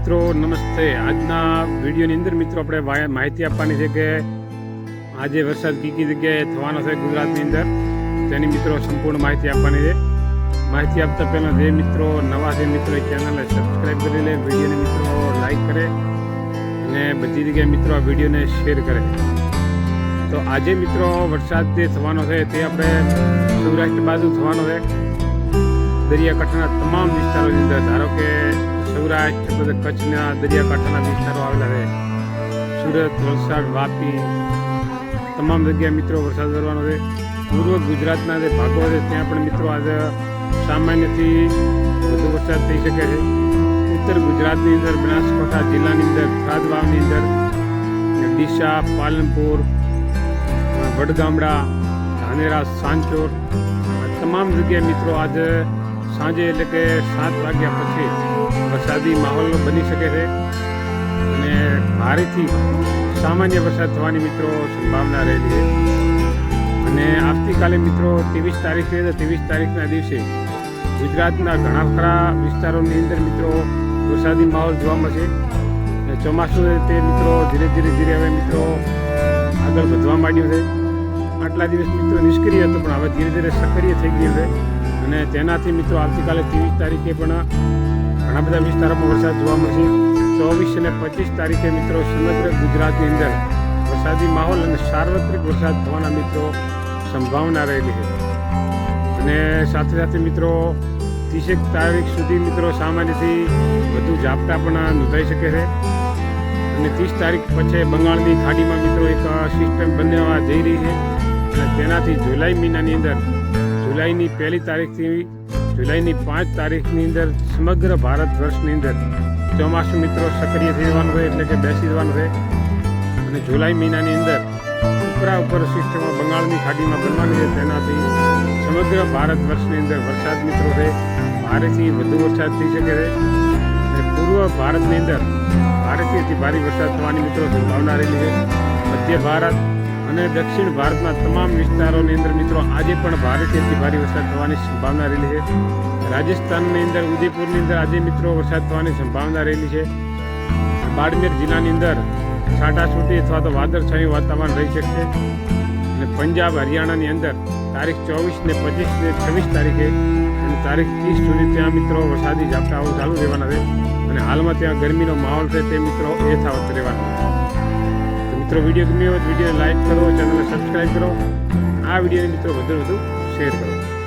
મિત્રો, નમસ્તે. આજના વિડીયોની અંદર મિત્રો આપણે માહિતી આપવાની છે કે આજે વરસાદ કઈ કઈ જગ્યાએ થવાનો છે ગુજરાતની અંદર. તેની મિત્રો સંપૂર્ણ માહિતી આપવાની છે. માહિતી આપતા પહેલાં જે મિત્રો નવા છે મિત્રો, એ ચેનલને સબસ્ક્રાઈબ કરી લે. વિડીયોને મિત્રો લાઈક કરે અને બધી જગ્યાએ મિત્રો આ વિડીયોને શેર કરે. તો આજે મિત્રો વરસાદ જે થવાનો છે તે આપણે સૌરાષ્ટ્ર બાજુ થવાનો છે. દરિયાકાંઠાના તમામ વિસ્તારોની અંદર. ધારો કે સૌરાષ્ટ્ર બધા કચ્છના દરિયાકાંઠાના વિસ્તારો આવેલા રહે. સુરત, વલસાડ, વાપી, તમામ જગ્યાએ મિત્રો વરસાદ વરવાનો છે પૂર્વ ગુજરાતના જે ભાગો છે, ત્યાં પણ મિત્રો આજે સામાન્યથી વધુ વરસાદ થઈ શકે છે. ઉત્તર ગુજરાતની અંદર, બનાસકાંઠા જિલ્લાની અંદર વાવની અંદર, ડીસા, પાલનપુર, વડગામડા, ધાનેરા સાંચોર તમામ જગ્યાએ મિત્રો આજે સાંજે એટલે કે સાત વાગ્યા પછી વરસાદી માહોલ બની શકે છે. અને ભારેથી સામાન્ય વરસાદ થવાની મિત્રો સંભાવના રહેલી છે. અને આવતીકાલે મિત્રો ત્રેવીસ તારીખે છે ત્રેવીસ તારીખના દિવસે ગુજરાતના ઘણા ખરા વિસ્તારોની અંદર મિત્રો વરસાદી માહોલ જોવા મળશે. ચોમાસું તે મિત્રો ધીરે ધીરે ધીરે હવે મિત્રો આગળ વધવા માંડ્યું છે. આટલા દિવસ મિત્રો નિષ્ક્રિય હતો, પણ હવે ધીરે ધીરે સક્રિય થઈ ગયું છે. અને તેનાથી મિત્રો આવતીકાલે ત્રેવીસ તારીખે પણ ઘણા બધા વિસ્તારોમાં વરસાદ જોવા મળશે ચોવીસ અને પચીસ તારીખે મિત્રો સમગ્ર ગુજરાતની અંદર વરસાદી માહોલ અને સાર્વત્રિક વરસાદ થવાના મિત્રો સંભાવના રહેલી છે. અને સાથે સાથે મિત્રો ત્રીસેક તારીખ સુધી મિત્રો સામાન્યથી વધુ ઝાપટા પણ નોંધાઈ શકે છે. અને ત્રીસ તારીખ પછી બંગાળની ખાડીમાં મિત્રો એક સિસ્ટમ બનવા જઈ રહી છે. અને તેનાથી જુલાઈ મહિનાની અંદર જુલાઈની પહેલી તારીખથી જુલાઈની પાંચ તારીખની અંદર સમગ્ર ભારત વર્ષની અંદર ચોમાસું મિત્રો સક્રિય થઈ જવાનું છે એટલે કે બેસી જવાનું રહે. અને જુલાઈ મહિનાની અંદર ઉપરા ઉપર સિસ્ટમો બંગાળની ખાડીમાં બનવાની છે. તેનાથી સમગ્ર ભારત વર્ષની અંદર વરસાદ મિત્રો છે ભારેથી વધુ વરસાદ થઈ શકે છે અને પૂર્વ ભારતની અંદર ભારેથી ભારે વરસાદ થવાની મિત્રો સંભાવના રહેલી છે. મધ્ય ભારત અને દક્ષિણ ભારતના તમામ વિસ્તારોની અંદર મિત્રો આજે પણ ભારેથી ભારે વરસાદ થવાની સંભાવના રહેલી છે. રાજસ્થાનની અંદર, ઉદયપુરની અંદર આજે મિત્રો વરસાદ થવાની સંભાવના રહેલી છે. બાડમેર જિલ્લાની અંદર છાટાછૂટી અથવા તો વાદળછાયું વાતાવરણ રહી શકશે. અને પંજાબ, હરિયાણાની અંદર તારીખ ચોવીસ ને પચીસ ને છવ્વીસ તારીખે અને તારીખ ત્રીસ સુધી ત્યાં મિત્રો વરસાદી ઝાપટાઓ ચાલુ રહેવાના છે. અને હાલમાં ત્યાં ગરમીનો માહોલ છે તે મિત્રો યથાવત રહેવાનો તો મિત્રો વીડિયો ગમ્યો હોય તો વીડિયો લાઈક કરો ચેનલને સબસ્ક્રાઈબ કરો. આ વિડીયોને મિત્રો વધુ વધુ શેર કરો.